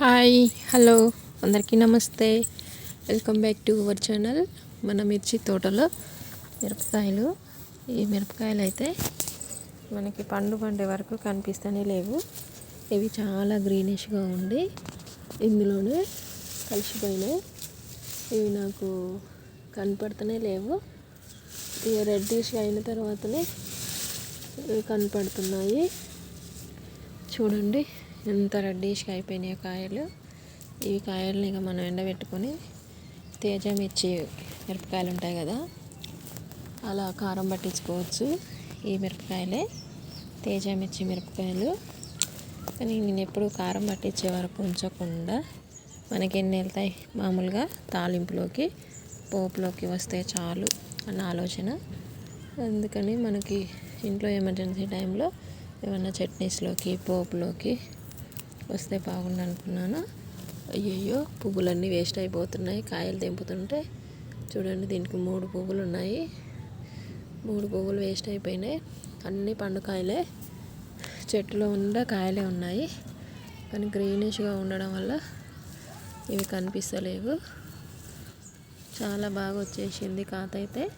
Hi hello. అందరికీ నమస్తే. Welcome back to our channel. మన మిర్చి తోటలో మిరపకాయలు. ఈ మిరపకాయలు అయితే మనకి పండు పండే వరకు కనిపిస్తూనే లేవు. ఇవి చాలా గ్రీనిష్గా ఉండి ఇందులోనే కలిసిపోయినాయి. ఇవి నాకు కనపడుతూనే లేవు. ఇవి రెడ్డిష్గా అయిన తర్వాతనే కనపడుతున్నాయి. చూడండి. ఎంత రెడ్డిష్గా అయిపోయినాయి కాయలు. ఈ కాయల్ని ఇక మనం ఎండబెట్టుకొని తేజ మిర్చి మిరపకాయలు ఉంటాయి కదా అలా కారం పట్టించుకోవచ్చు. ఈ మిరపకాయలే తేజ మిర్చి మిరపకాయలు. కానీ నేను ఎప్పుడు కారం పట్టించే వరకు ఉంచకుండా మనకి ఎన్ని వెళ్తాయి? మామూలుగా తాలింపులోకి పోపులోకి వస్తే చాలు అన్న ఆలోచన. అందుకని మనకి ఇంట్లో ఎమర్జెన్సీ టైంలో ఏమన్నా చట్నీస్లోకి పోపులోకి వస్తే బాగుండు అనుకున్నాను అయ్యయ్యో పువ్వులన్నీ వేస్ట్ అయిపోతున్నాయి. కాయలు తెంపుతుంటే చూడండి దీనికి మూడు పువ్వులు ఉన్నాయి. మూడు పువ్వులు వేస్ట్ అయిపోయినాయి. అన్ని పండుకాయలే చెట్టులో ఉండే కాయలే ఉన్నాయి. కానీ గ్రీనిష్గా ఉండడం వల్ల ఇవి కనిపిస్తలేవు. చాలా బాగా వచ్చేసింది కాతైతే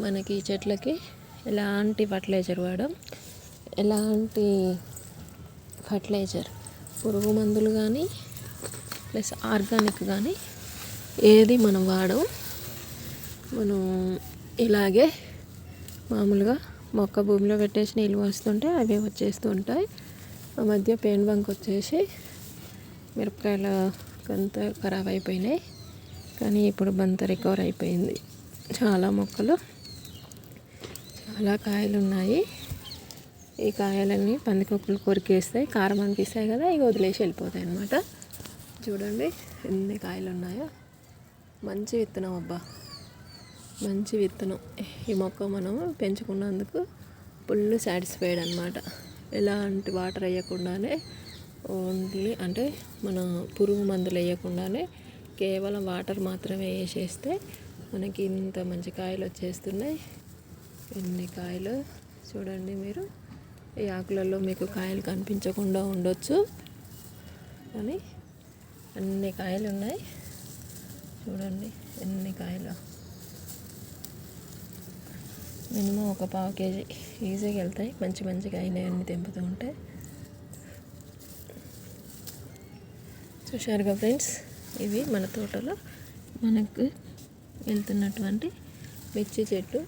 మనకి చెట్లకి ఎలాంటి ఫర్టిలైజర్ వాడడం ఎలాంటి ఫర్టిలైజర్? పురుగు మందులు కానీ ప్లస్ ఆర్గానిక్ కానీ ఏది మనం వాడం మనం ఇలాగే మామూలుగా మొక్క భూమిలో పెట్టేసి నీళ్ళు వస్తుంటే అవి వచ్చేస్తూ ఉంటాయి. ఆ మధ్య పెయిన్ బంక్ వచ్చేసి మిరపకాయల కొంత ఖరాబ్ అయిపోయినాయి. కానీ ఇప్పుడు బంత రికవర్ అయిపోయింది. చాలా మొక్కలు చాలా కాయలు ఉన్నాయి ఈ కాయలన్నీ పందికొక్కులు కొరికేస్తాయి కారం అనిపిస్తాయి కదా ఇక వదిలేసి వెళ్ళిపోతాయి అనమాట చూడండి ఎన్ని కాయలు ఉన్నాయో మంచి విత్తనం అబ్బా. మంచి విత్తనం. ఈ మొక్క మనం పెంచుకున్నందుకు ఫుల్ సాటిస్ఫైడ్ అనమాట ఎలాంటి వాటర్ వేయకుండానే ఓన్లీ అంటే మన పురుగు మందులు వేయకుండానే కేవలం వాటర్ మాత్రమే వేసేస్తే మనకి ఇంత మంచి కాయలు వచ్చేస్తున్నాయి. ఎన్ని కాయలు? చూడండి మీరు. ఈ ఆకులలో మీకు కాయలు కనిపించకుండా ఉండొచ్చు. కానీ అన్ని కాయలు ఉన్నాయి. చూడండి ఎన్ని కాయలు. మినిమం ఒక పావు కేజీ ఈజీగా వెళ్తాయి. మంచి మంచిగా అయినాయి అన్ని తెంపుతూ ఉంటే. చూశారుగా ఫ్రెండ్స్? ఇవి మన తోటలో మనకు వెళ్తున్నటువంటి మిర్చి చెట్టు.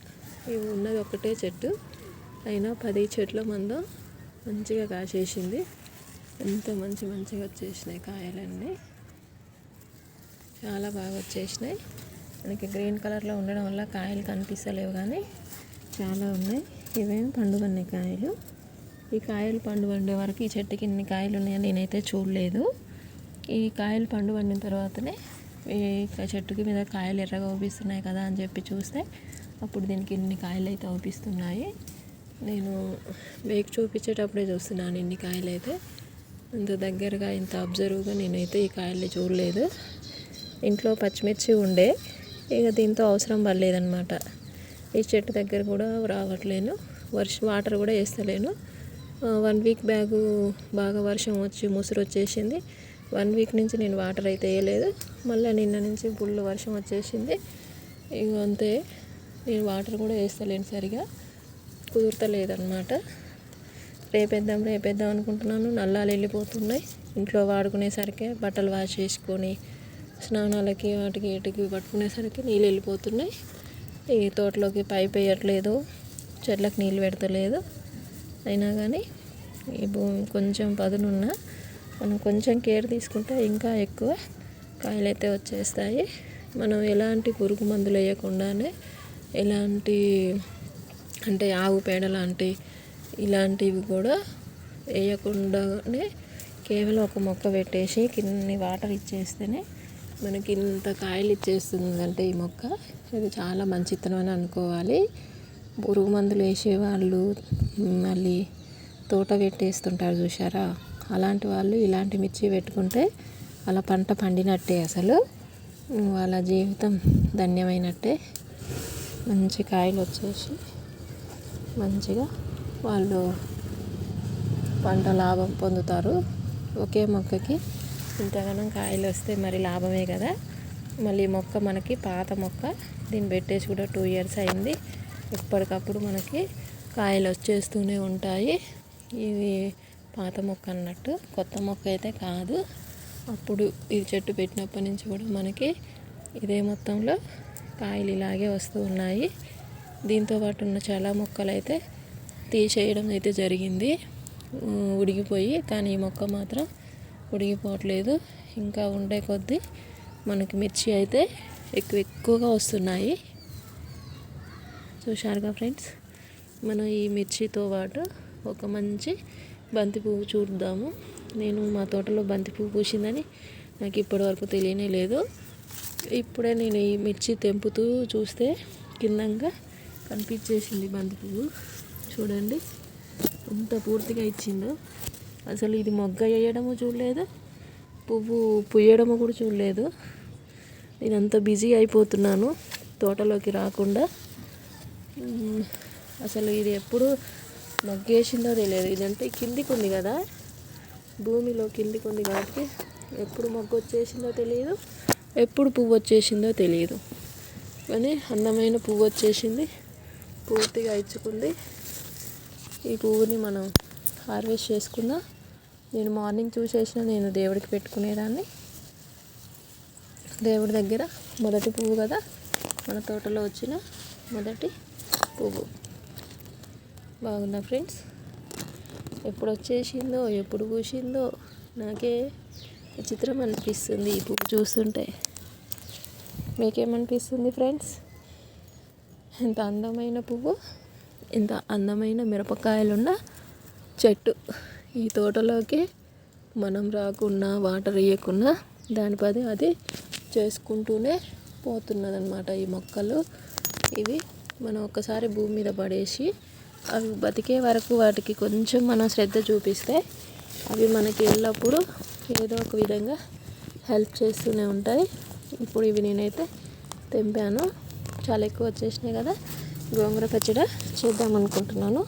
ఇవి ఉన్నది ఒకటే చెట్టు. అయినా పది చెట్ల మందు మంచిగా కాసేసింది. ఎంత మంచి మంచిగా వచ్చేసినాయి కాయలన్నీ. చాలా బాగా వచ్చేసినాయి. మనకి గ్రీన్ కలర్లో ఉండడం వల్ల కాయలు కనిపిస్తలేవు కానీ చాలా ఉన్నాయి. ఇవేం పండుగన్నాయి కాయలు. ఈ కాయలు పండు పండే వరకు ఈ చెట్టుకి ఇన్ని కాయలు ఉన్నాయని నేనైతే చూడలేదు. ఈ కాయలు పండు పండిన తర్వాతనే ఈ చెట్టుకి మీద కాయలు ఎర్రగా ఊపిస్తున్నాయి కదా అని చెప్పి చూస్తే అప్పుడు దీనికి ఇన్ని కాయలు అయితే ఊపిస్తున్నాయి. నేను మీకు చూపించేటప్పుడే చూస్తున్నాను ఇన్ని కాయలు అయితే ఇంత దగ్గరగా ఇంత అబ్జర్వ్గా నేనైతే ఈ కాయల్ని చూడలేదు. ఇంట్లో పచ్చిమిర్చి ఉండే. ఇక దీంతో అవసరం పడలేదనమాట ఈ చెట్టు దగ్గర కూడా రావట్లేను. వర్షం వాటర్ కూడా వేస్తలేను. వన్ వీక్ బ్యాగు బాగా వర్షం వచ్చి ముసురు వచ్చేసింది. వన్ వీక్ నుంచి నేను వాటర్ అయితే వేయలేదు. మళ్ళీ నిన్న నుంచి ఫుల్ వర్షం వచ్చేసింది. ఇక అంతే. నేను వాటర్ కూడా వేస్తలేను సరిగా. కుదరతలేదన్నమాట. రేపేద్దాం రేపేద్దాం అనుకుంటున్నాను. నల్లాలు వెళ్ళిపోతున్నాయి. ఇంట్లో వాడుకునేసరికి బట్టలు వాష్ చేసుకొని స్నానాలకి వాటికి వీటికి పట్టుకునేసరికి నీళ్ళు వెళ్ళిపోతున్నాయి. ఈ తోటలోకి పైప్ వేయట్లేదు చెట్లకు నీళ్ళు పెడతలేదు. అయినా కానీ ఈ భూమి కొంచెం పదునున్న. మనం కొంచెం కేర్ తీసుకుంటే ఇంకా ఎక్కువ కాయలు అయితే వచ్చేస్తాయి. మనం ఎలాంటి పురుగు మందులు వేయకుండానే ఎలాంటి అంటే ఆవు పేడ లాంటి ఇలాంటివి కూడా వేయకుండానే కేవలం ఒక మొక్క పెట్టేసి కిన్ని వాటర్ ఇచ్చేస్తేనే మనకి ఇంత కాయలు ఇచ్చేస్తుందంటే ఈ మొక్క. ఇది చాలా మంచితనం అని అనుకోవాలి. పురుగు మందులు వేసేవాళ్ళు మళ్ళీ తోట పెట్టేస్తుంటారు చూసారా అలాంటి వాళ్ళు ఇలాంటి మిర్చి పెట్టుకుంటే వాళ్ళ పంట పండినట్టే అసలు. వాళ్ళ జీవితం ధన్యమైనట్టే. మంచి కాయలు వచ్చేసి మంచిగా వాళ్ళు పంట లాభం పొందుతారు. ఒకే మొక్కకి ఇంతగానం కాయలు వస్తే మరి లాభమే కదా. మళ్ళీ మొక్క మనకి పాత మొక్క దీన్ని పెట్టేసి కూడా టూ ఇయర్స్ అయింది. ఎప్పటికప్పుడు మనకి కాయలు వచ్చేస్తూనే ఉంటాయి. ఇవి పాత మొక్క అన్నట్టు కొత్త మొక్క అయితే కాదు. అప్పుడు ఈ చెట్టు పెట్టినప్పటి నుంచి కూడా మనకి ఇదే మొత్తంలో కాయలు ఇలాగే వస్తూ ఉన్నాయి. దీంతో పాటు ఉన్న చాలా మొక్కలు అయితే తీసేయడం అయితే జరిగింది. ఉడిగిపోయి కానీ ఈ మొక్క మాత్రం ఉడిగిపోవట్లేదు. ఇంకా ఉండే కొద్దీ మనకి మిర్చి అయితే ఎక్కువ ఎక్కువగా వస్తున్నాయి. చూశారుగా ఫ్రెండ్స్? మనం ఈ మిర్చితో పాటు ఒక మంచి బంతి పువ్వు చూద్దాము. నేను మా తోటలో బంతి పువ్వు పూసిందని నాకు ఇప్పటివరకు తెలియనే లేదు. ఇప్పుడే నేను ఈ మిర్చి తెంపుతూ చూస్తే కిందంగా కనిపించేసింది బంతి పువ్వు. చూడండి ఎంత పూర్తిగా ఇచ్చిందో. అసలు ఇది మొగ్గ వేయడము చూడలేదు పువ్వు పుయ్యడము కూడా చూడలేదు. నేను అంత బిజీ అయిపోతున్నాను తోటలోకి రాకుండా. అసలు ఇది ఎప్పుడు మొగ్గేసిందో తెలియదు. ఇదంటే కిందికి ఉంది కదా భూమిలో కిందికి ఉంది కాబట్టి ఎప్పుడు మొగ్గు వచ్చేసిందో తెలియదు ఎప్పుడు పువ్వు వచ్చేసిందో తెలియదు. కానీ అందమైన పువ్వు వచ్చేసింది. పూర్తిగా ఇచ్చుకుంది. ఈ పువ్వుని మనం హార్వెస్ట్ చేసుకున్నా నేను మార్నింగ్ చూసేసిన నేను దేవుడికి పెట్టుకునేదాన్ని. దేవుడి దగ్గర మొదటి పువ్వు కదా మన తోటలో వచ్చిన మొదటి పువ్వు. బాగుందా ఫ్రెండ్స్? ఎప్పుడు వచ్చేసిందో ఎప్పుడు పూసిందో నాకే విచిత్రం అనిపిస్తుంది ఈ పువ్వు చూస్తుంటే. మీకేమనిపిస్తుంది ఫ్రెండ్స్? ఎంత అందమైన పువ్వు ఎంత అందమైన మిరపకాయలున్న చెట్టు. ఈ తోటలోకి మనం రాకున్నా వాటర్ వేయకుండా దాని పది అది చేసుకుంటూనే పోతున్నదనమాట ఈ మొక్కలు. ఇవి మనం ఒక్కసారి భూమి మీద పడేసి అవి బతికే వరకు వాటికి కొంచెం మనం శ్రద్ధ చూపిస్తే అవి మనకి ఎల్లప్పుడూ ఏదో ఒక విధంగా హెల్ప్ చేస్తూనే ఉంటాయి. ఇప్పుడు ఇవి నేనైతే తెంపాను. చాలా ఎక్కువ వచ్చేసినాయి కదా. గోంగూర పచ్చడి చేద్దాం అనుకుంటున్నాను.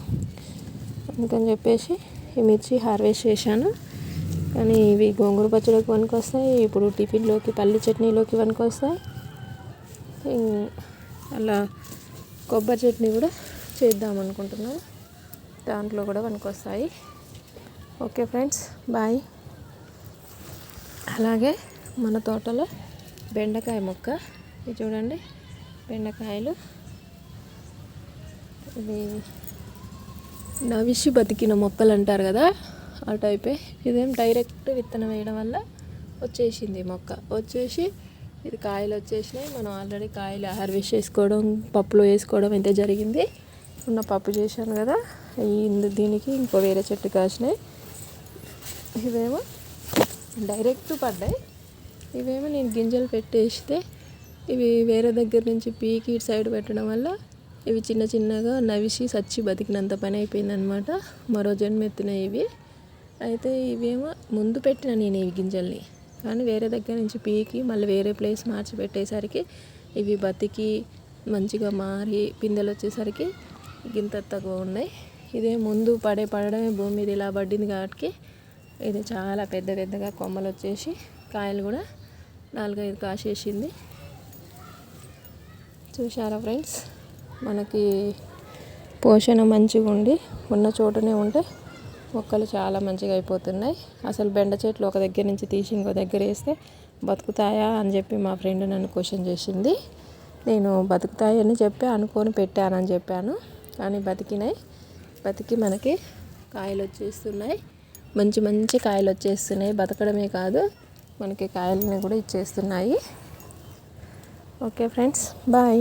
అందుకని చెప్పేసి ఈ మిర్చి హార్వెస్ట్ చేశాను. కానీ ఇవి గోంగూర పచ్చడికి వస్తాయి ఇప్పుడు టిఫిన్లోకి పల్లి చట్నీలోకి వస్తాయి అలా కొబ్బరి చట్నీ కూడా చేద్దాం అనుకుంటున్నాను. దాంట్లో కూడా వస్తాయి ఓకే ఫ్రెండ్స్ బాయ్. అలాగే మన తోటలో బెండకాయ మొక్క. ఇది చూడండి. బెండకాయలు. ఇది నవిషి బతికిన మొక్కలు అంటారు కదా ఆ టైపే. ఇదేం డైరెక్ట్ విత్తనం వేయడం వల్ల వచ్చేసింది మొక్క. వచ్చేసి ఇది కాయలు వచ్చేసినాయి. మనం ఆల్రెడీ కాయలు హార్వెస్ట్ చేసుకోవడం పప్పులో వేసుకోవడం అయితే జరిగింది. ఉన్న పప్పు చేశాను కదా దీనికి ఇంకో వేరే చెట్టు కాసినాయి. ఇవేమో డైరెక్ట్ పడ్డాయి. ఇవేమో నేను గింజలు పెట్టేస్తే ఇవి వేరే దగ్గర నుంచి పీకి ఇటు సైడ్ పెట్టడం వల్ల ఇవి చిన్న చిన్నగా నవిసి సచ్చి బతికినంత పని అయిపోయిందనమాట మరో జన్మెత్తినాయి ఇవి. అయితే ఇవేమో ముందు పెట్టిన నేను ఈ గింజల్ని. కానీ వేరే దగ్గర నుంచి పీకి మళ్ళీ వేరే ప్లేస్ మార్చి పెట్టేసరికి ఇవి బతికి మంచిగా మారి పిందెలు వచ్చేసరికి గింత తక్కువ ఉన్నాయి. ఇదే ముందు పడే పడడమే భూమి మీద ఇలా పడింది కాబట్టి ఇది చాలా పెద్ద పెద్దగా కొమ్మలు వచ్చేసి కాయలు కూడా నాలుగైదు కాసేసింది. చూశారా ఫ్రెండ్స్? మనకి పోషణ మంచిగా ఉండి ఉన్న చోటనే ఉంటే మొక్కలు చాలా మంచిగా అయిపోతున్నాయి. అసలు బెండ చెట్లు ఒక దగ్గర నుంచి తీసి ఇంకో దగ్గర వేస్తే బతుకుతాయా అని చెప్పి మా ఫ్రెండ్ నన్ను క్వశ్చన్ చేసింది. నేను బతుకుతాయని చెప్పి అనుకొని పెట్టానని చెప్పాను. కానీ బతికినాయి. బతికి మనకి కాయలు వచ్చేస్తున్నాయి. మంచి మంచి కాయలు వచ్చేస్తున్నాయి. బతకడమే కాదు మనకి కాయలని కూడా ఇచ్చేస్తున్నాయి. Okay friends bye